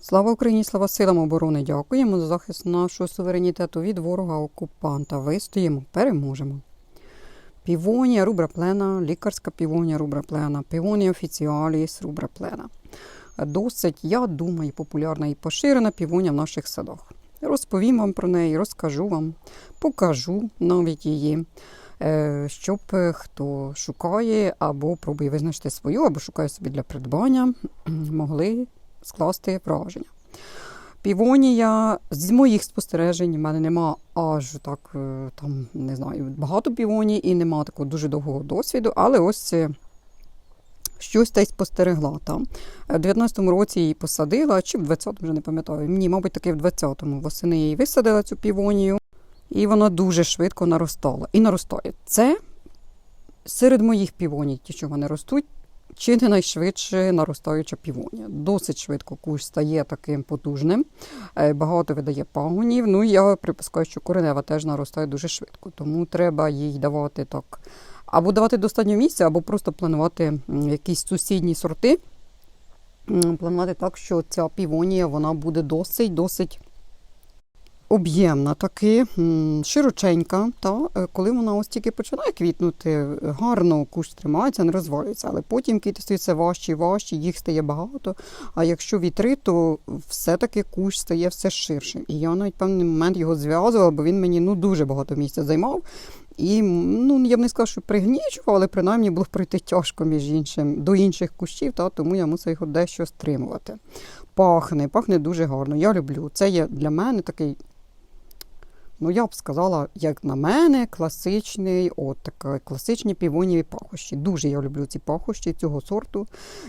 Слава Україні, слава силам оборони! Дякуємо за захист нашого суверенітету від ворога-окупанта. Вистоїмо, переможемо. Півонія рубра плена, лікарська півонія рубра плена, півонія офіціаліс рубра плена. Досить, я думаю, популярна і поширена півонія в наших садах. Розповім вам про неї, розкажу вам, покажу навіть її, е, щоб е, хто шукає або пробує визначити свою, або шукає собі для придбання, могли скласти враження. Півонія з моїх спостережень, в мене нема аж так е, там не знаю, багато півоній і нема такого дуже довгого досвіду, але ось е, щось та й спостерегла там. Е, В 19-му році її посадила, чи в 20-му вже не пам'ятаю. Ні, мабуть, таки в 20-му восени її висадила цю півонію, і вона дуже швидко наростала. І наростає. Це серед моїх півоній, ті, що в мене ростуть, чи не найшвидше наростаюча півонія. Досить швидко кущ стає таким потужним, е, багато видає пагонів. Ну і я припускаю, що коренева теж наростає дуже швидко, тому треба їй давати так. Або давати достатньо місця, або просто планувати якісь сусідні сорти. Планувати так, що ця півонія вона буде досить, досить об'ємна, таки широченька. Та е, коли вона ось тільки починає квітнути, гарно кущ тримається, не розвалюється. Але потім квіти стають все важчі і важчі, їх стає багато. А якщо вітри, то все-таки кущ стає все ширшим. І я навіть певний момент його зв'язувала, бо він мені ну дуже багато місця займав. І ну я б не сказала, що пригнічував, але принаймні було пройти тяжко між іншим до інших кущів, та тому я мусив його дещо стримувати. Пахне, пахне дуже гарно. Я люблю. Це є для мене такий. Ну, я б сказала, як на мене, класичний, от так, класичні півоніві пахощі. Дуже я люблю ці пахощі цього сорту.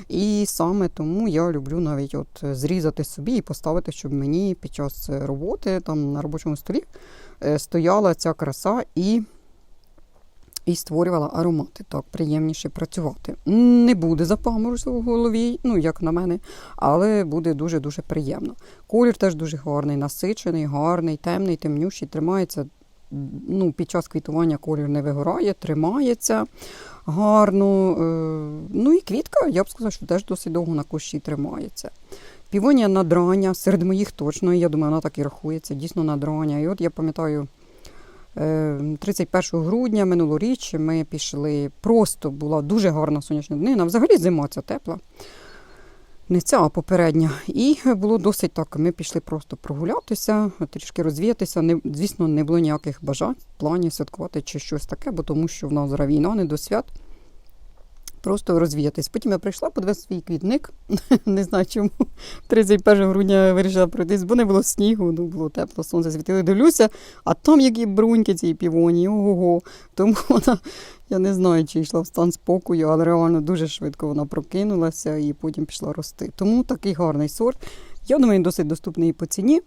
І саме тому я люблю навіть от зрізати собі і поставити, щоб мені під час роботи там на робочому столі е, стояла ця краса і, і створювала аромати. Так, приємніше працювати. Не буде запаморозу в голові, ну, як на мене, але буде дуже-дуже приємно. Колір теж дуже гарний, насичений, гарний, темний, темнющий, тримається. Ну, під час квітування колір не вигорає, тримається гарно. е, Ну і квітка, я б сказала, що теж досить довго на кущі тримається. Півонія надрання, серед моїх точно, я думаю, вона так і рахується, дійсно надрання. І от я пам'ятаю, 31 грудня минулоріч ми пішли, просто була дуже гарна сонячна днина. Взагалі зима ця тепла. Не ця, а попередня. І було досить так. Ми пішли просто прогулятися, трішки розвіятися. Не, звісно, не було ніяких бажань, планів святкувати чи щось таке, бо тому що в нас війна, не до свят. Просто розвіятись. Потім я прийшла, подивилася свій квітник. не знаю чому. 31 грудня вирішила пройтись, бо не було снігу, ну було тепло, сонце світило. Дивлюся, а там які бруньки цієї півонії, ого-го. Тому вона, я не знаю, чи йшла в стан спокою, але реально дуже швидко вона прокинулася і потім пішла рости. Тому такий гарний сорт. Я думаю, досить доступний по ціні.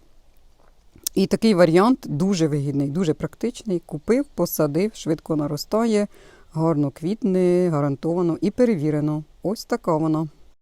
І такий варіант дуже вигідний, дуже практичний. Купив, посадив, швидко наростає, гарно квітне, гарантовано і перевірено. Ось така вона.